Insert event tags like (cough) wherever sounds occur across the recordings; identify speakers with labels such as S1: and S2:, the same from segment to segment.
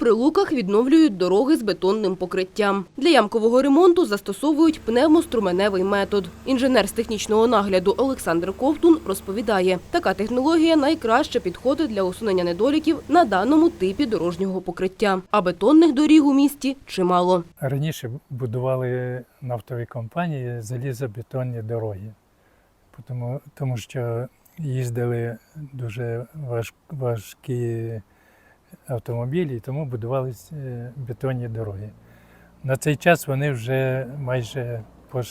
S1: Прилуках відновлюють дороги з бетонним покриттям. Для ямкового ремонту застосовують пневмоструменевий метод. Інженер з технічного нагляду Олександр Ковтун розповідає, така технологія найкраще підходить для усунення недоліків на даному типі дорожнього покриття. А бетонних доріг у місті чимало.
S2: Раніше будували нафтові компанії залізобетонні дороги, тому, що їздили дуже важ, важкі автомобілі, і тому будувалися е, бетонні дороги. На цей час вони вже майже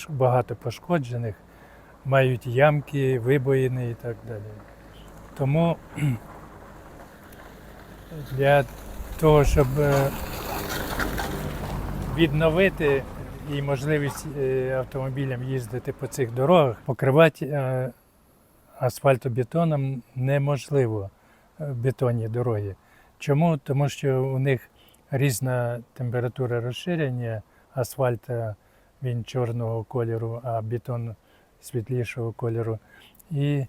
S2: багато пошкоджених, мають ямки, вибоїни і так далі. Тому (clears throat) для того, щоб е, відновити і можливість е, автомобілям їздити по цих дорогах, покривати асфальтобетоном неможливо бетонні дороги. Чому? Тому що у них різна температура розширення асфальта, він чорного кольору, а бетон світлішого кольору. І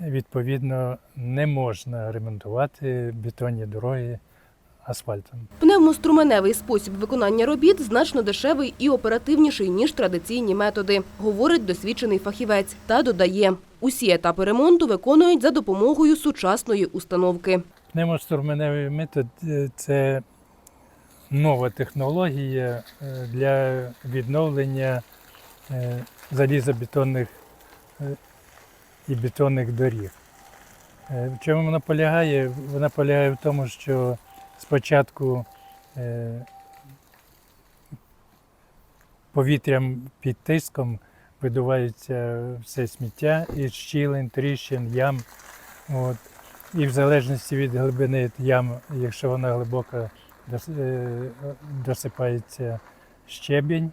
S2: відповідно не можна ремонтувати бетонні дороги асфальтом.
S1: Пневмоструменевий спосіб виконання робіт значно дешевий і оперативніший, ніж традиційні методи, говорить досвідчений фахівець. Та додає, усі етапи ремонту виконують за допомогою сучасної установки.
S2: Пневмоструменевий метод це нова технологія е, для відновлення е, залізобетонних е, і бетонних доріг. В чому вона полягає? Вона полягає в тому, що спочатку повітрям під тиском видувається все сміття із щілин, тріщин, ям. От. І в залежності від глибини ям, якщо вона глибока, е, досипається щебінь,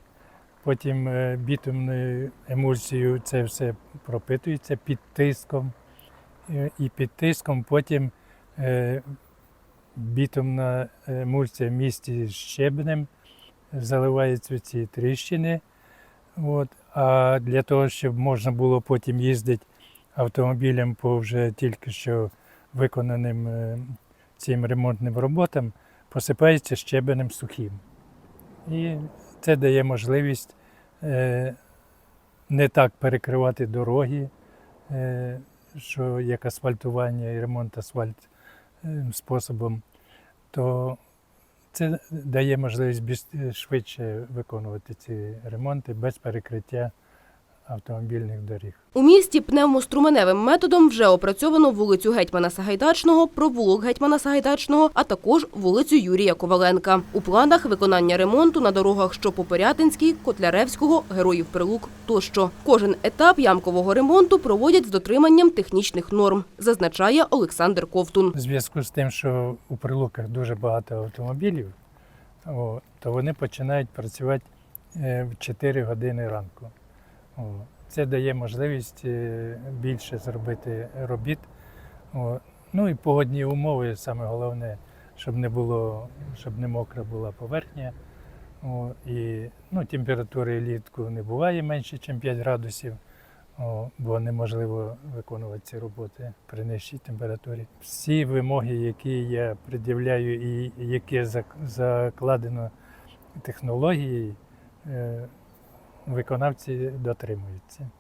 S2: потім е, бітумною емульсією це все пропитується під тиском. Е, І під тиском потім бітумна емульсія в місті з щебнем заливається в ці тріщини. От. А для того, щоб можна було потім їздити автомобілем по вже тільки що виконаним е, цим ремонтним роботам, посипається щебенем сухим. І це дає можливість е, не так перекривати дороги, е, що як асфальтування і ремонт асфальт способом, то це дає можливість швидше виконувати ці ремонти без перекриття автомобільних доріг.
S1: У місті пневмоструменевим методом вже опрацьовано вулицю Гетьмана Сагайдачного, провулок Гетьмана Сагайдачного, а також вулицю Юрія Коваленка. У планах виконання ремонту на дорогах, що по Порятинській, Котляревського, Героїв Прилук тощо. Кожен етап ямкового ремонту проводять з дотриманням технічних норм, зазначає Олександр Ковтун.
S2: В зв'язку з тим, що у прилуках дуже багато автомобілів, то вони починають працювати е, в 4 години ранку. Це дає можливість е, більше зробити робіт. Ну і погодні умови, саме головне, щоб не було, щоб не мокра була поверхня. І ну, температури літку не буває менше, ніж 5 градусів. Бо неможливо виконувати ці роботи при нижчій температурі. Всі вимоги, які я пред'являю і які закладено технологією, е, виконавці дотримуються.